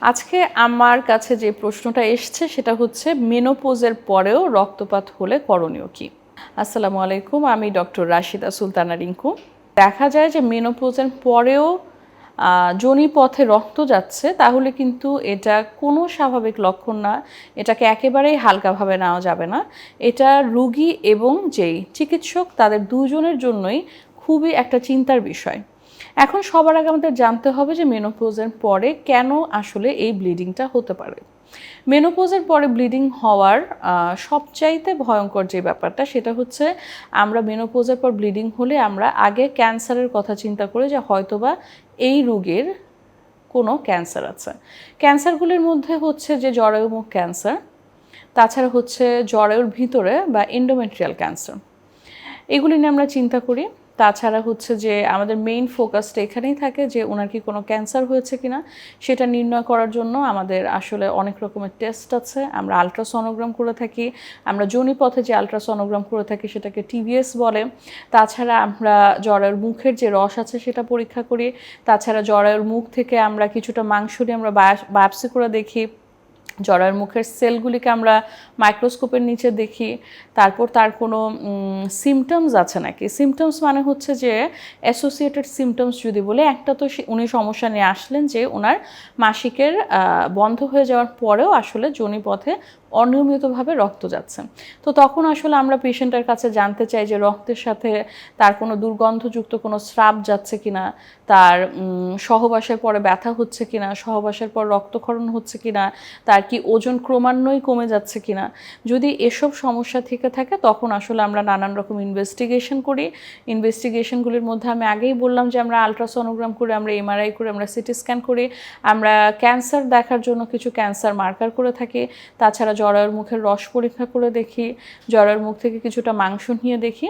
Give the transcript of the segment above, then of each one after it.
আজকে আমার কাছে যে প্রশ্নটা এসছে সেটা হচ্ছে মেনোপোজের পরেও রক্তপাত হলে করণীয় কি? আসসালামু আলাইকুম আমি ডক্টর রাশিদা সুলতানা রিঙ্কু। দেখা যায় যে মেনোপোজের পরেও আহ, যোনিপথে রক্ত যাচ্ছে তাহলে কিন্তু এটা কোনো স্বাভাবিক লক্ষণ না। এটাকে একেবারেই হালকাভাবে নেওয়া যাবে না। এটা রুগী এবং যেই চিকিৎসক তাদের দুজনের জন্যই খুবই একটা চিন্তার বিষয়। এখন সবার আগে আমাদের জানতে হবে যে মেনোপোজের পরে কেন আসলে এই ব্লিডিংটা হতে পারে। মেনোপোজের পরে ব্লিডিং হওয়ার সবচাইতে ভয়ঙ্কর যে ব্যাপারটা সেটা হচ্ছে আমরা মেনোপোজের পর ব্লিডিং হলে আমরা আগে ক্যান্সারের কথা চিন্তা করি যে হয়তোবা এই রোগের কোনো ক্যান্সার আছে। ক্যান্সারগুলির মধ্যে হচ্ছে যে জরায়ুমুখ ক্যান্সার, তাছাড়া হচ্ছে জরায়ুর ভিতরে বা এন্ডোমেট্রিয়াল ক্যান্সার এগুলি নিয়ে আমরা চিন্তা করি। তাছাড়া হচ্ছে যে আমাদের মেইন ফোকাসটা এখানেই থাকে যে ওনার কি কোনো ক্যান্সার হয়েছে কিনা, সেটা নির্ণয় করার জন্য আমাদের আসলে অনেক রকমের টেস্ট আছে। আমরা আলট্রাসনোগ্রাম করে থাকি, আমরা জনিপথে যে আলট্রাসনোগ্রাম করে থাকি সেটাকে টিভিএস বলে। তাছাড়া আমরা জরায়ুর মুখের যে রস আছে সেটা পরীক্ষা করি। তাছাড়া জরায়ুর মুখ থেকে আমরা কিছুটা মাংস নিয়ে আমরা বায়োপসি করে দেখি। জরায়ুর মুখের সেলগুলিকে আমরা মাইক্রোস্কোপের নিচে দেখি, তারপর তার কোনো সিমটমস আছে নাকি? সিমটমস মানে হচ্ছে যে অ্যাসোসিয়েটেড সিমটমস যদি বলে, একটা তো উনি সমস্যা নিয়ে আসলেন যে, ওনার মাসিকের বন্ধ হয়ে যাওয়ার পরেও আসলে যোনিপথে অনিয়মিতভাবে রক্ত যাচ্ছে। তো তখন আসলে আমরা পেশেন্টের কাছে জানতে চাই যে রক্তের সাথে তার কোনো দুর্গন্ধযুক্ত কোনো স্রাব যাচ্ছে কিনা, তার সহবাসের পরে ব্যথা হচ্ছে কিনা, সহবাসের পর রক্তক্ষরণ হচ্ছে কিনা, তার কি ওজন ক্রমান্বয়ে কমে যাচ্ছে কিনা। যদি এসব সমস্যা থেকে থাকে, তখন আসলে আমরা নানান রকম ইনভেস্টিগেশন করি। ইনভেস্টিগেশনগুলির মধ্যে আমি আগেই বললাম যে আমরা আলট্রাসোনোগ্রাম করি, আমরা এমআরআই করি, আমরা সিটি স্ক্যান করি। আমরা ক্যান্সার দেখার জন্য কিছু ক্যান্সার মার্কার করে থাকি। তাছাড়া জরায়ুর মুখের রস পরীক্ষা করে দেখি জরায়ুর মুখ থেকে কিছুটা মাংস নিয়ে দেখি।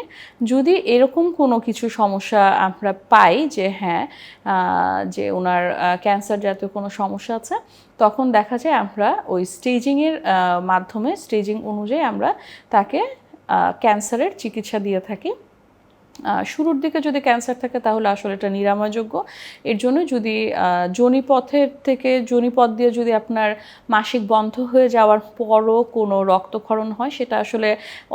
যদি এরকম কোনো কিছু সমস্যা আমরা পাই যে হ্যাঁ যে ওনার ক্যান্সার জাতীয় কোনো সমস্যা আছে, তখন দেখা যায় আমরা ওই স্টেজিংয়ের মাধ্যমে স্টেজিং অনুযায়ী আমরা তাকে ক্যান্সারের চিকিৎসা দিয়ে থাকি। শুরুর দিকে যদি ক্যান্সার থাকে তাহলে আসলে এটা নিরাময়যোগ্য। এর জন্য যদি যোনিপথের থেকে যোনিপথ দিয়ে যদি আপনার মাসিক বন্ধ হয়ে যাওয়ার পরও কোনো রক্তক্ষরণ হয়, সেটা আসলে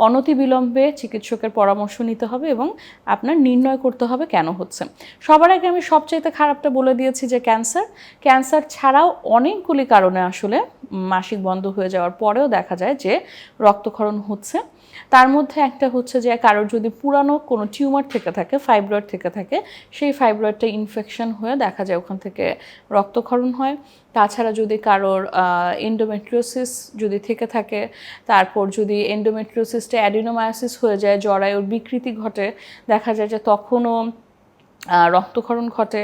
অনতিবিলম্বে চিকিৎসকের পরামর্শ নিতে হবে এবং আপনার নির্ণয় করতে হবে কেন হচ্ছে। সবার আগে আমি সবচাইতে খারাপটা বলে দিয়েছি যে ক্যান্সার। ক্যান্সার ছাড়াও অনেকগুলি কারণে আসলে মাসিক বন্ধ হয়ে যাওয়ার পরেও দেখা যায় যে রক্তক্ষরণ হচ্ছে। তার মধ্যে একটা হচ্ছে যে কারোর যদি পুরানো কোনো টিউমার থেকে থাকে, ফাইব্রয়েড থেকে থাকে, সেই ফাইব্রয়েডটা ইনফেকশন হয়ে দেখা যায় ওখান থেকে রক্তক্ষরণ হয়। তাছাড়া যদি কারোর এন্ডোমেট্রিওসিস যদি থেকে থাকে, তারপর যদি এন্ডোমেট্রিওসিসটা অ্যাডিনোমায়োসিস হয়ে যায় জরায়ুর বিকৃতি ঘটে, দেখা যায় যে তখনও রক্তক্ষরণ ঘটে।